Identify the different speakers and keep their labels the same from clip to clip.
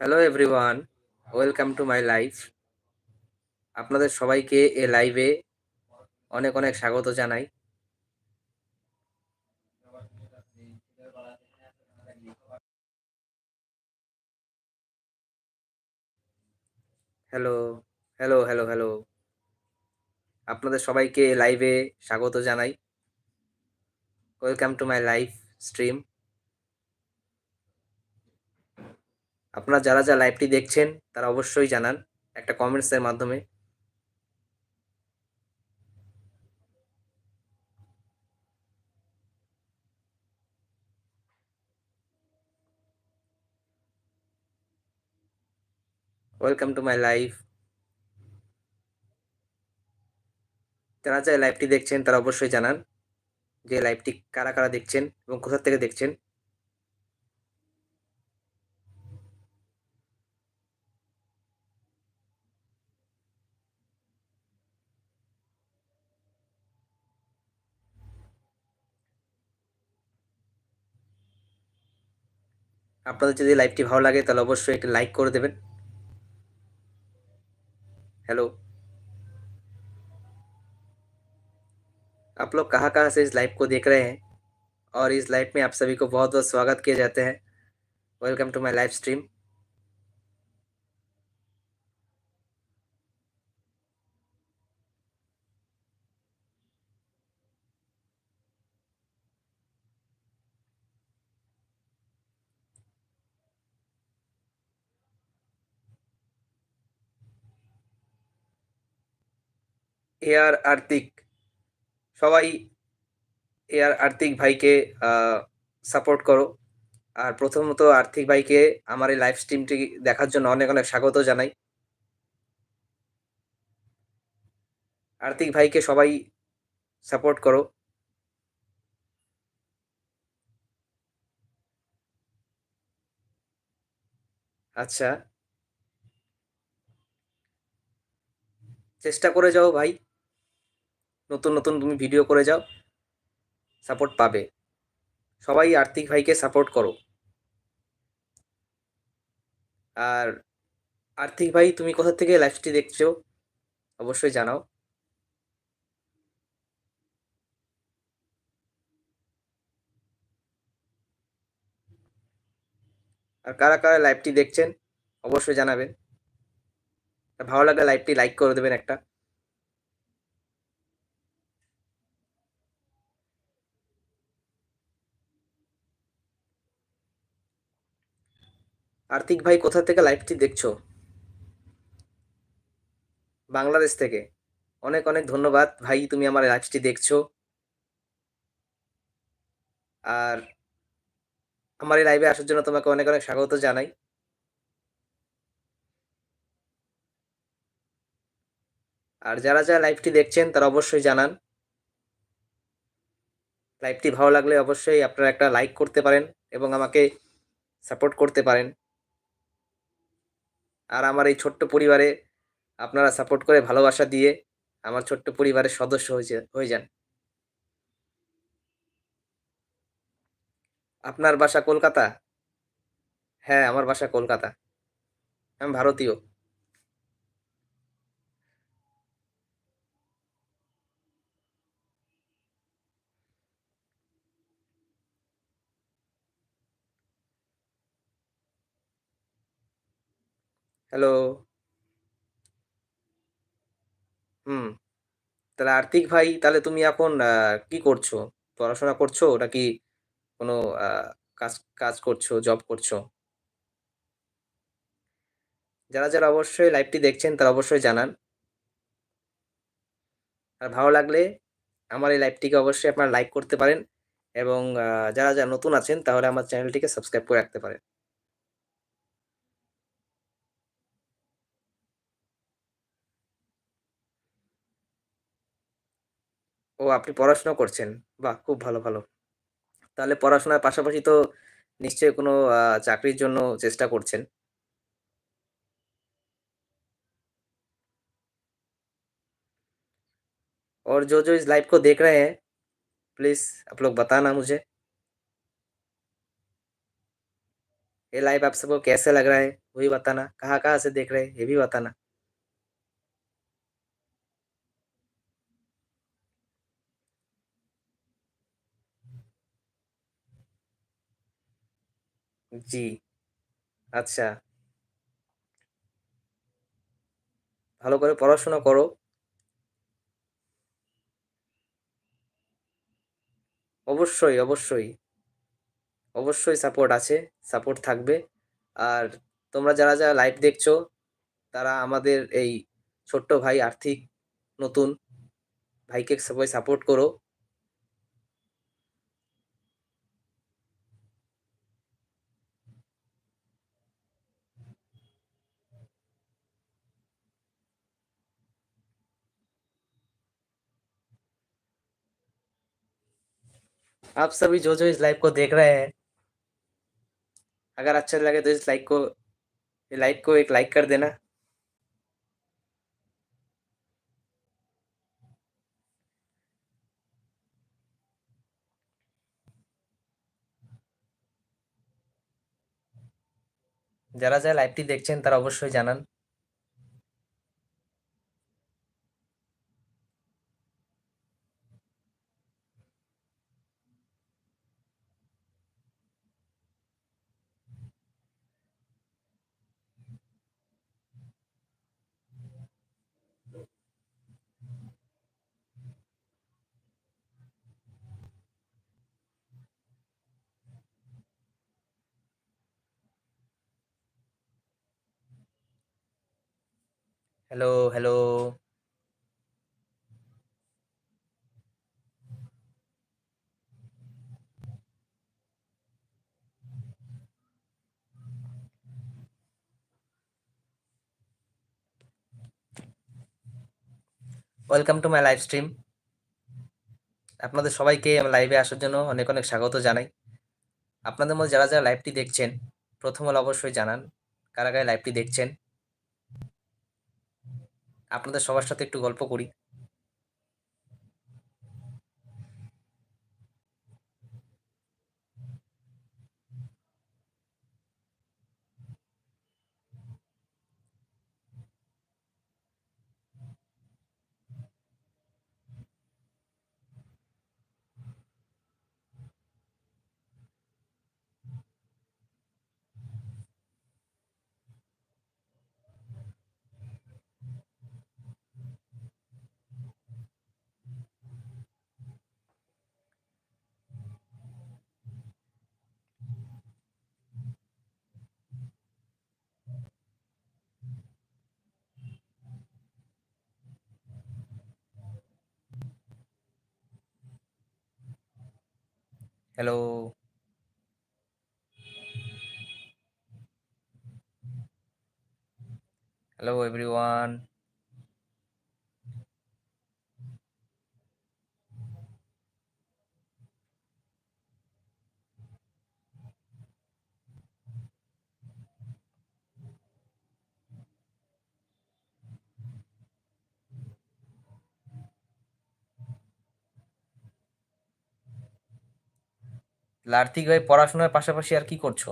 Speaker 1: Hello everyone welcome to my life আপনাদের সবাইকে এ লাইভে অনেক অনেক স্বাগত জানাই। হ্যালো হ্যালো হ্যালো হ্যালো আপনাদের সবাইকে লাইভে স্বাগত জানাই। Welcome to my live stream আপনারা যারা যা লাইভটি দেখছেন, তারা অবশ্যই জানান একটা কমেন্টসের মাধ্যমে। ওয়েলকাম টু মাই লাইভ যারা যা লাইভটি দেখছেন, তারা অবশ্যই জানান যে লাইভটি কারা কারা দেখছেন এবং কোথা থেকে দেখছেন। আপনাদের যদি লাইভটি ভালো লাগে তাহলে অবশ্যই একটি লাইক করে দেবেন हेलो आप लोग कहाँ कहाँ से इस लाइव को देख रहे हैं और इस लाइव में आप सभी को बहुत बहुत स्वागत किए जाते हैं welcome to my live stream air আর্তিক, সবাই এয়ার আর্থিক ভাইকে সাপোর্ট করো। আর প্রথমত আর্থিক ভাইকে আমার এই লাইভ স্ট্রিমটি দেখার জন্য অনেক অনেক স্বাগত জানাই। আর্থিক ভাইকে সবাই সাপোর্ট করো। আচ্ছা। চেষ্টা করে যাও ভাই। নতুন নতুন তুমি ভিডিও করে যাও সাপোর্ট পাবে। সবাই আর্থিক ভাইকে সাপোর্ট করো। আর আর্থিক ভাই, তুমি কোথা থেকে লাইভটি দেখছ, অবশ্যই জানাও। আর কারা কারা লাইভটি দেখছেন, অবশ্যই জানাবেন। ভালো লাগলে লাইভটি লাইক করে দেবেন একটা। আর্থিক ভাই কোথা থেকে লাইভটি দেখছ? বাংলাদেশ থেকে। অনেক অনেক ধন্যবাদ ভাই, তুমি আমার লাইভটি দেখছ। আর আমার এই লাইভে আসার জন্য তোমাকে অনেক অনেক স্বাগত জানাই। আর যারা যারা লাইভটি দেখছেন, তারা অবশ্যই জানান। লাইভটি ভালো লাগলে অবশ্যই আপনারা একটা লাইক করতে পারেন এবং আমাকে সাপোর্ট করতে পারেন। আর আমার এই ছোট্ট পরিবারে আপনারা সাপোর্ট করে ভালোবাসা দিয়ে আমার ছোট্ট পরিবারের সদস্য হয়ে যান। আপনার বাসা কলকাতা? হ্যাঁ আমার বাসা কলকাতা। আমি ভারতীয়। হ্যালো? হুম, তাহলে আর্থিক ভাই, তাহলে তুমি এখন কি করছ? পড়াশোনা করছ নাকি কোনো কাজ কাজ করছ জব করছ? যারা যারা অবশ্যই লাইভটি দেখছেন, তারা অবশ্যই জানান। আর ভালো লাগলে আমার এই লাইভটিকে অবশ্যই আপনারা লাইক করতে পারেন এবং যারা যারা নতুন আছেন, তাহলে আমার চ্যানেলটিকে সাবস্ক্রাইব করে রাখতে পারেন। ও আপনি পড়াশোনা করছেন বাহ খুব ভালো ভালো তাহলে পড়াশোনার পাশাপাশি তো নিশ্চয়ই কোনো চাকরির জন্য চেষ্টা করছেন और जो जो इस लाइव को देख रहे हैं प्लीज़ आप लोग बताना मुझे ये लाइव आप सबको कैसे लग रहा है वही बताना कहाँ कहाँ से देख रहे हैं ये भी बताना জি আচ্ছা। ভালো করে পড়াশোনা করো। অবশ্যই অবশ্যই। অবশ্যই সাপোর্ট আছে সাপোর্ট থাকবে। আর তোমরা যারা যারা লাইভ দেখছ, তারা আমাদের এই ছোট্ট ভাই আর্থিক নতুন ভাইকে সবাই সাপোর্ট করো। आप सभी जो जो इस लाइव को देख रहे हैं अगर अच्छा लगे तो इस लाइक को लाइव को एक लाइक कर देना যারা যারা লাইভটি দেখছেন তারা অবশ্যই জানান hello hello welcome to my live stream আপনাদের সবাইকে আমার লাইভে আসার জন্য অনেক অনেক স্বাগত জানাই। আপনাদের মধ্যে যারা যারা লাইভটি দেখছেন, প্রথম হলে অবশ্যই জানান কারা কারা লাইভটি দেখছেন। আপনাদের সবার সাথে একটু গল্প করি। হ্যালো হ্যালো এভরিওয়ান আর্থিক ভাই পড়াশোনার পাশাপাশি আর কি করছো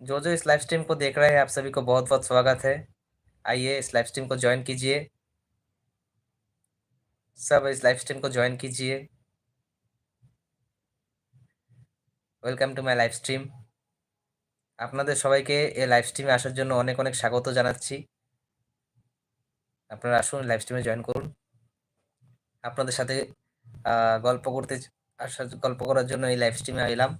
Speaker 1: जो जो इस लाइव स्ट्रीम को देख रहे हैं आप सभी को बहुत बहुत स्वागत है आइए इस लाइव स्ट्रीम को ज्वाइन कीजिए सब इस लाइव स्ट्रीम को ज्वाइन कीजिए welcome to my live stream আপনাদের সবাইকে এই লাইভ স্ট্রিমে আসার জন্য অনেক অনেক স্বাগত জানাচ্ছি আপনারা আসুন লাইভ স্ট্রিমে জয়েন করুন আপনাদের সাথে গল্প করতে আসার গল্প করার জন্য এই লাইভ স্ট্রিমে এলাম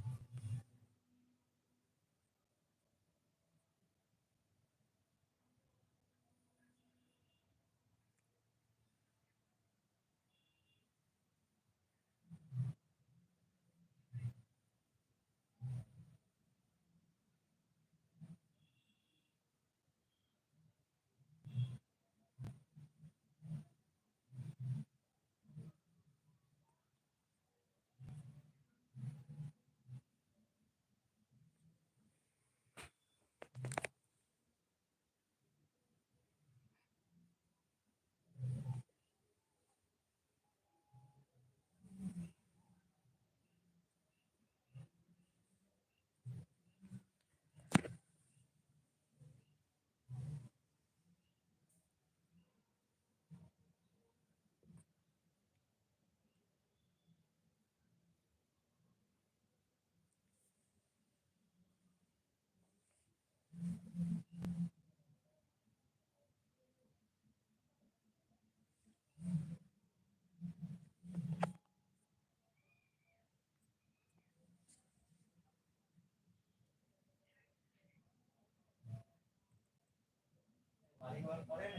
Speaker 2: করেন